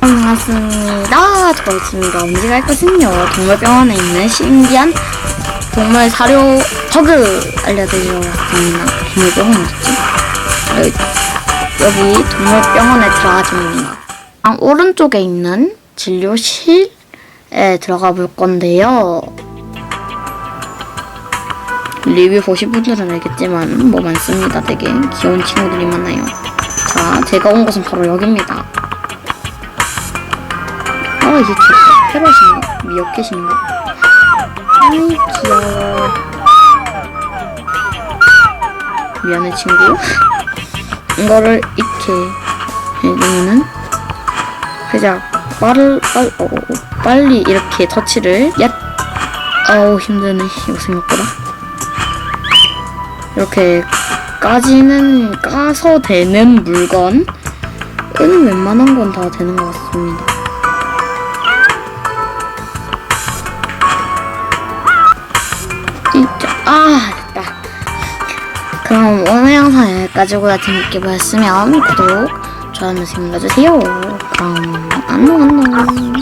반갑습니다. 저희가 언제 갈 것은요. 동물병원에 있는 신기한 동물 사료 허그 알려드리러 왔습니다. 동물병원 어딨지? 여기, 여기 동물병원에 들어가줍니다. 아, 오른쪽에 있는 진료실에 들어가 볼 건데요. 리뷰 보신 분들은 알겠지만 뭐 많습니다. 되게 귀여운 친구들이 많아요. 자, 제가 온 곳은 바로 여기입니다. 아 이게 저 패럿인가? 미어캣인가? 아이 귀여워 미안해 친구 이거를 이렇게 해주면은 살짝 빠를 빨, 어, 어, 빨리 이렇게 터치를 얏 아우 힘드네 이거 생각보다 이렇게 까지는 까서 되는 물건은 웬만한 건 다 되는 것 같습니다. 진짜 아 됐다. 그럼 오늘 영상 여기까지고요 재밌게 보셨으면 구독 좋아요 눌러주세요. 그럼 안녕 안녕